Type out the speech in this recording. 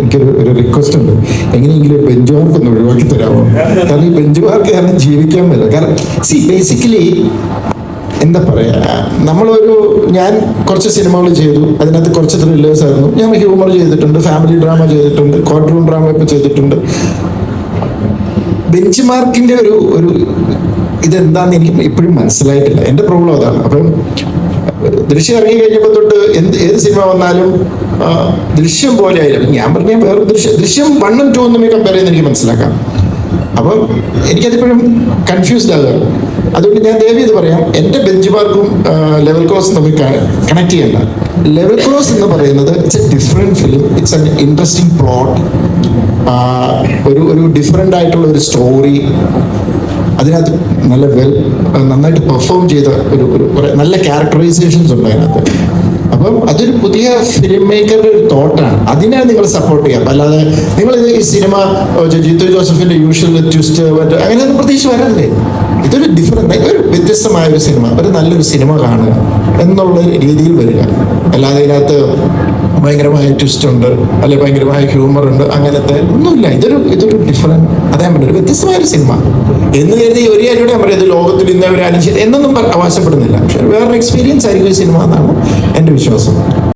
എനിക്കൊരു ഒരു റിക്വസ്റ്റ് ഉണ്ട്. എങ്ങനെയെങ്കിലും ബെഞ്ച് മാർക്ക് ഒന്ന് ഒഴിവാക്കി തരാമോ? കാരണം ഈ ബെഞ്ച് മാർക്ക് കാരണം ജീവിക്കാൻ പറ്റില്ല കാരണം സി ബേസിക്കലി എന്താ പറയാ നമ്മളൊരു ഞാൻ കുറച്ച് സിനിമകൾ ചെയ്തു. അതിനകത്ത് കുറച്ച് ത്രില്ലേഴ്സ് ആയിരുന്നു. ഞാൻ ഹ്യൂമർ ചെയ്തിട്ടുണ്ട് ഫാമിലി ഡ്രാമ ചെയ്തിട്ടുണ്ട് കോർട്ട് റൂം ഡ്രാമ ഒക്കെ ചെയ്തിട്ടുണ്ട്. ബെഞ്ച് മാർക്കിന്റെ ഒരു ഒരു ഇതെന്താന്ന് എനിക്ക് ഇപ്പോഴും മനസ്സിലായിട്ടില്ല. എന്റെ പ്രോബ്ലം അതാണ്. അപ്പം ദൃശ്യം ഇറങ്ങി കഴിഞ്ഞപ്പോൾ തൊട്ട് എന്ത് ഏത് സിനിമ വന്നാലും ദൃശ്യം പോലെ ആയിരുന്നു ഞാൻ പറഞ്ഞ വേറെ ദൃശ്യം ദൃശ്യം വണ്ണും ടൂ ഒന്നും കമ്പയർ ചെയ്യുന്ന എനിക്ക് മനസ്സിലാക്കാം. അപ്പം എനിക്കതിപ്പോഴും കൺഫ്യൂസ്ഡ് ആകാറ് അതുകൊണ്ട് ഞാൻ ദേവി ഇത് പറയാം എന്റെ ബെഞ്ച് മാർക്കും ലെവൽ ക്രോസും തമ്മിൽ കണക്ട് ചെയ്യണ്ട. ലെവൽ ക്രോസ് എന്ന് പറയുന്നത് it's a different film it's an interesting plot ഒരു ഒരു ഡിഫറെന്റ് ആയിട്ടുള്ള ഒരു സ്റ്റോറി അതിനകത്ത് നല്ല വെൽ നന്നായിട്ട് പെർഫോം ചെയ്ത ഒരു ഒരു നല്ല ക്യാരക്ടറൈസേഷൻസ് ഉണ്ട് അതിനകത്ത്. അപ്പം അതൊരു പുതിയ ഫിലിം മേക്കറുടെ ഒരു തോട്ടാണ് അതിനെ നിങ്ങൾ സപ്പോർട്ട് ചെയ്യാം. അല്ലാതെ നിങ്ങൾ ഈ സിനിമ ജിത്തു ജോസഫിന്റെ യൂഷ്വൽ ട്വിസ്റ്റ് മറ്റേ അങ്ങനെയൊന്നും പ്രതീക്ഷ വരല്ലേ ഇതൊരു ഡിഫറെന്റ് ഒരു വ്യത്യസ്തമായ ഒരു സിനിമ ഒരു നല്ലൊരു സിനിമ കാണുക എന്നുള്ള രീതിയിൽ വരിക. അല്ലാതെ ഇതിനകത്ത് ഭയങ്കരമായ ട്വിസ്റ്റ് ഉണ്ട് അല്ലെ ഭയങ്കരമായ ഹ്യൂമർ ഉണ്ട് അങ്ങനത്തെ ഒന്നുമില്ല. ഇതൊരു ഇതൊരു ഡിഫറെന്റ് അതേ വ്യത്യസ്തമായ സിനിമ എന്ന് കരുതി ഒരു കാര്യം ഞാൻ പറയാം ഇത് ലോകത്തിൽ ഇന്ന് ഒരു അനുശീലം എന്നൊന്നും അവകാശപ്പെടുന്നില്ല. പക്ഷെ വേറൊരു എക്സ്പീരിയൻസ് ആയിരിക്കും ഈ സിനിമ എന്നാണ് എന്റെ വിശ്വാസം.